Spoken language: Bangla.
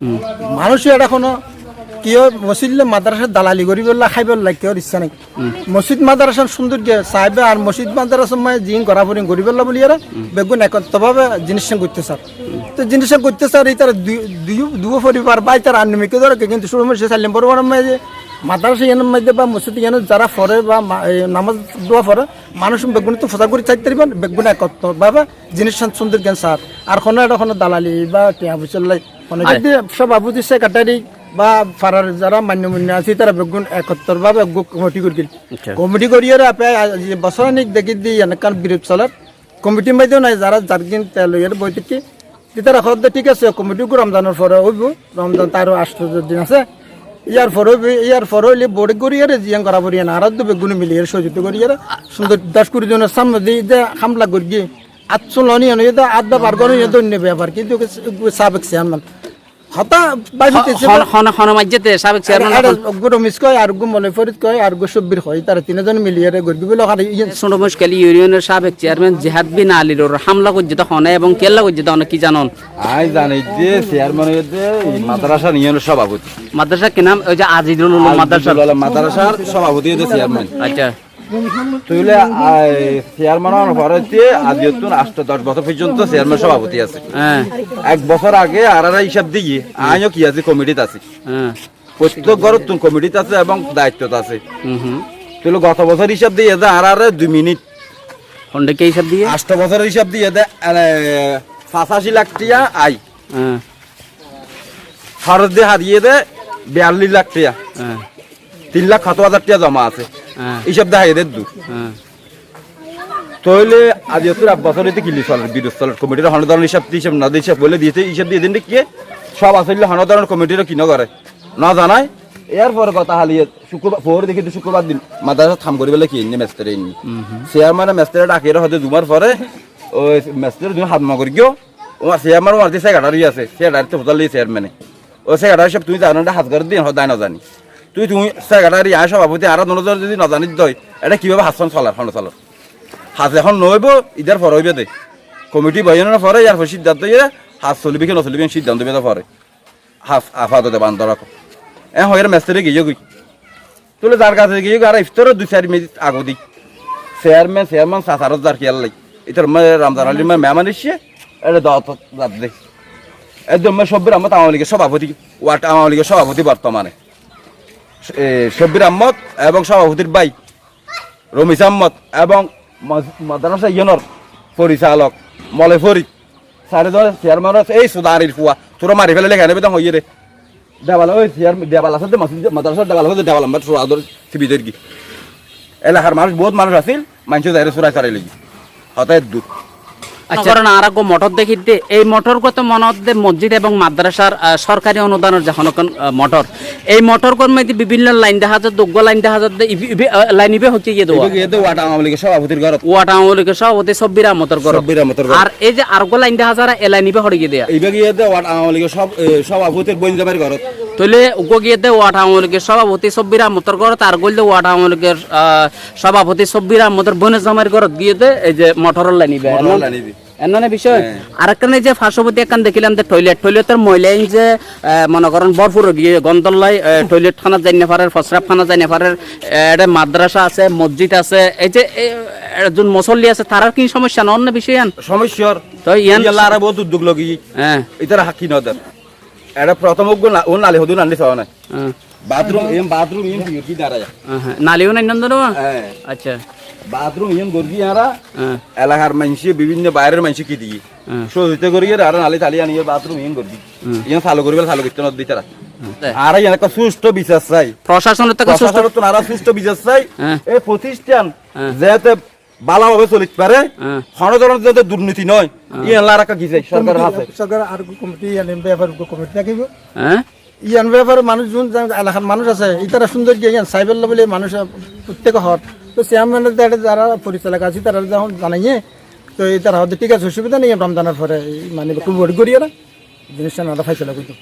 মানুষ এটা কোনো কি হয় মসজিদ মাদ্রাসার দালালি করি বললে খাইবার লাগে কেউ ইচ্ছা নাই। মসজিদ মাদ্রাসার সৌন্দর্য সাহেবে আর মসজিদ মাদ্রাসার মানে জিন করা পরি করি বললা বলি এরা, বেগুন একত্রভাবে জিনিস করতে স্যার তো জিনিস করতে স্যার এই তার দুই পরিবার বা তার আন্নমিক ধরে কিন্তু শুরু সে সাল্লিম পরিবার মাঝে। মাদ্রাসা ইয়ানোর মধ্যে বা মসজিদ ইয়ানো যারা পড়ে বা নামাজ দোয়া পড়ে মানুষ বেগুন তো ফসা করে চাইতে পারবেন, বেগুন একত্রভাবে জিনিস সুন্দর জ্ঞান স্যার আর কোনো এটা কোনো দালালি বা টিয়া বুঝলাই কোনো যদি সভাপতি সেক্রেটারি বা পাড়ার যারা মান্যমান্য আছে তারা বেগুন একত্তর ভাবে কমিটি করে আচ্ছা। কমিটি করিয়ে প্রায় বছর অনেক দেখি দিই এনেকান বিরোধ চলার কমিটি মাইতেও নাই যারা জার্গিন তেল এর বই থেকে তারা খরচ ঠিক আছে কমিটি রমজানের পরে হইব রমজান তারও আষ্ট দিন আছে। ইয়ার পরে হইবে ইয়ার পরে হইলে বোর্ডে করিয়ে জিয়ান করা পড়িয়ে না আর বেগুন মিলিয়ে সহযোগিতা করিয়ে সুন্দর দশ কুড়ি জনের সামনে দিয়ে যে হামলা করি লনি এনে আধা বার করে অন্য ব্যাপার কিন্তু সাবেক চেয়ারম্যান হতা বাইতে হন হন মাঝেতে সাবেক চেয়ারম্যান গুরু মিস কয় আর গু মনে ফরিদ কয় আর গু সব্বির হয় তারা তিনজন মিলিয়ে রে গর্বি বলে ওখানে ইয়ে ছোট মুশকিল ইউনিয়নের সাবেক চেয়ারম্যান জিহাদ বিন আলীর ওর হামলা করছে তখন এবং কেল্লা করছে তখন কি জানন? আই জানি যে চেয়ারম্যান হইতে মাদ্রাসা ইউনিয়নের সভাপতি। মাদ্রাসা কি নাম? ওই যে আজিজুল উলুম মাদ্রাসা মাদ্রাসা মাদ্রাসার সভাপতি হইতে চেয়ারম্যান আচ্ছা। তুইলে চেয়ারম্যান হওয়ার পরে আজ যতন আষ্ট দশ বছর পর্যন্ত চেয়ারম্যান সভাপতি আছে। হ্যাঁ। এক বছর আগে আর আর হিসাব দিয়ে আমিও কি আছে। কমিটিতে আছি প্রত্যেক ঘর তুমি কমিটিতে আছে এবং দায়িত্বত আছে। হুম হুম। তুই গত বছর হিসাব দিয়ে দে আর আর দুই মিনিট। হন্ডে কে হিসাব দিয়ে? আষ্ট বছরের হিসাব দিয়ে দে পঁচাশি লাখ টিয়া আই। খরচ দিয়ে হারিয়ে দে বিয়াল্লিশ লাখ টিয়া। হ্যাঁ। তিন লাখ সত্তর হাজার টিয়া জমা আছে। হ্যাঁ। হিসাব দেখাই দে দু হ্যাঁ। তইলে আজ তোর বছর হইতে কিলি চলে বিদ্যুৎ চলে কমিটির হনদারণ হিসাব হিসাব না দিয়ে হিসাব বলে দিয়েছে হিসাব দিয়ে দিন কি? সব আসলে হনদারণ কমিটির কি করে? না জানাই এর পরে কথা হালিয়ে শুক্রবার পরে দেখি শুক্রবার দিন মাদ্রাসা থাম করি বলে কি এনে মেস্তারে এনে চেয়ারম্যানে মেস্তারে ডাকে হতে দুমার পরে ওই মেস্তারে তুমি হাত মাগর গিয়েও ও চেয়ারম্যান মার দিয়ে সেক্রেটারি আছে সেক্রেটারি তো হোটাল চেয়ারম্যানে ও সেক্রেটারি সব তুমি জানো হাত করে দিন হদায় না জানি। তুই তুমি সেক্রেটারি আয় সভাপতি আর নজর যদি না জানি দই এটা কীভাবে হাসন চলার হন চলার হাত এখন নইব ইদার পর হইবে দে। কমিটি বয়ানোর পরে ইয়ার পর সিদ্ধান্ত ইয়ে হাত চলিবি কি নচলিবি সিদ্ধান্ত বেদা পরে হাফ আফাদতে বান্ধ রাখো এ, হয় মেস্তারে গিয়ে গই তুলে যার কাছে গিয়ে আর ইফতারও দুই চারি মিনিট আগো দি। চেয়ারম্যান চেয়ারম্যান সাসারত যার খেয়াল লাই ইতার মানে রামদার আলী মেহমান এসে এটা দাওয়াত রাত দে। একদম সব্বির আহমদ আওয়ামী লীগের সভাপতি ওয়ার্ড আওয়ামী লীগের সভাপতি বর্তমানে এ, সব্বির আহমদ এবং সভাপতির ভাই রমিস আহমদ এবং মাদ- মাদ্রাসা ইয়নর পরিচালক মলে ফরিদ। সাড়ে দশ চেয়ারম্যান এই সুদারির ফুয়া। তোরা মারি ফেলে লেখা নেবে তো হইয়ে রে। দেওয়াল ওই চেয়ার দেওয়াল আছে তো মসজিদ মাদ্রাসার দেওয়াল আছে দেওয়াল আমরা সুরাদর সিবিদের কি এলাকার মানুষ বহুত মানুষ আছিল। মানুষ যাই সুরাই সারাই লাগি। হতায় দুধ কারণ আর মোটর দেখি এই মোটর কত মনত মসজিদ এবং মাদ্রাসার সরকারি অনুদানের যখন মোটর এই মোটর কর্মে বিভিন্ন লাইন দেখা যাচ্ছে দোগ্য লাইন দেখা ইবি- ইবি- আহ, লাইন ইবে হচ্ছে ইয়ে দেওয়া ওয়াটা আওয়ামী লীগের সভাপতির ঘর ওয়াটা আমলিকে সভাপতি সব্বিরা মতর করো সব্বির আহমদের আর এই যে আরগো লাইন দেখা যারা এ লাইন ইবে হড়ে গিয়ে দেয়া। এইভাবে ইয়েতে ওয়াটা আওয়ামী লীগের সভাপতির বইন যাবার ঘর তইলে উগো গিয়ে দে ওয়াটা সভাপতি সব্বিরা মতর করো তার গইলে ওয়াটা আমলিকের সভাপতি সব্বিরা মতর বনে জামাইর ঘরত গিয়ে দে এই যে লাইন ইবে। এনে বিষয়। আর একটা যে ফাঁসপতি একখান দেখিলাম যে টয়লেট টয়লেটের মহিলাই যে মনে করেন বরফুর গিয়ে গন্দল্লাই টয়লেট খানা যাই না পারের ফসরাপ খানা যাই না পারের এটা মাদ্রাসা আছে মসজিদ আছে এই যে এ, এ, যোন মুসল্লি আছে তারার কি সমস্যা না? অন্য বিষয় সমস্যার তো ইয়ান আর বহুত উদ্যোগ লগি। হ্যাঁ। ইতার হাকি নদের। এটা প্রথম ও নালে হদু নালি চাওয়া নাই। বাথরুম এম বাথরুম কি হ্যাঁ। নালিও নন্দন হ্যাঁ। আচ্ছা। বাথরুম এম গর্গি আরা এলাকার মানুষে বিভিন্ন বাইরের মানুষ কি হ্যাঁ। সহিতে করি আর নালি তালি আনিয়ে বাথরুম এম গর্গি। ইয়ান চালু করিবে চালু করতে নদ দিতে। আর একটা সুস্থ বিশ্বাস চাই। প্রশাসনের থেকে সুস্থ বিশ্বাস চাই। এই প্রতিষ্ঠান। যাতে ভালোভাবে চলিতে পারে। হ্যাঁ। যাতে দুর্নীতি নয় ইয়ান লারা কি চাই? সরকার আছে। সরকার আর কমিটি ইয়ান ব্যাপার কমিটি থাকিব। হ্যাঁ? ইয়ান ব্যাপারে মানুষ যোন এলাকার মানুষ আছে ইতারা সুন্দর গিয়ে ইয়ান সাইবেল বলে মানুষ প্রত্যেক হট তো চেয়ারম্যানের যারা পরিচালক আছে তারা যখন জানাইয়ে তো এই তারা হয়তো ঠিক আছে অসুবিধা নেই রমজানের পরে মানে খুব করিয়ে জিনিসটা না ফাইসলা করতো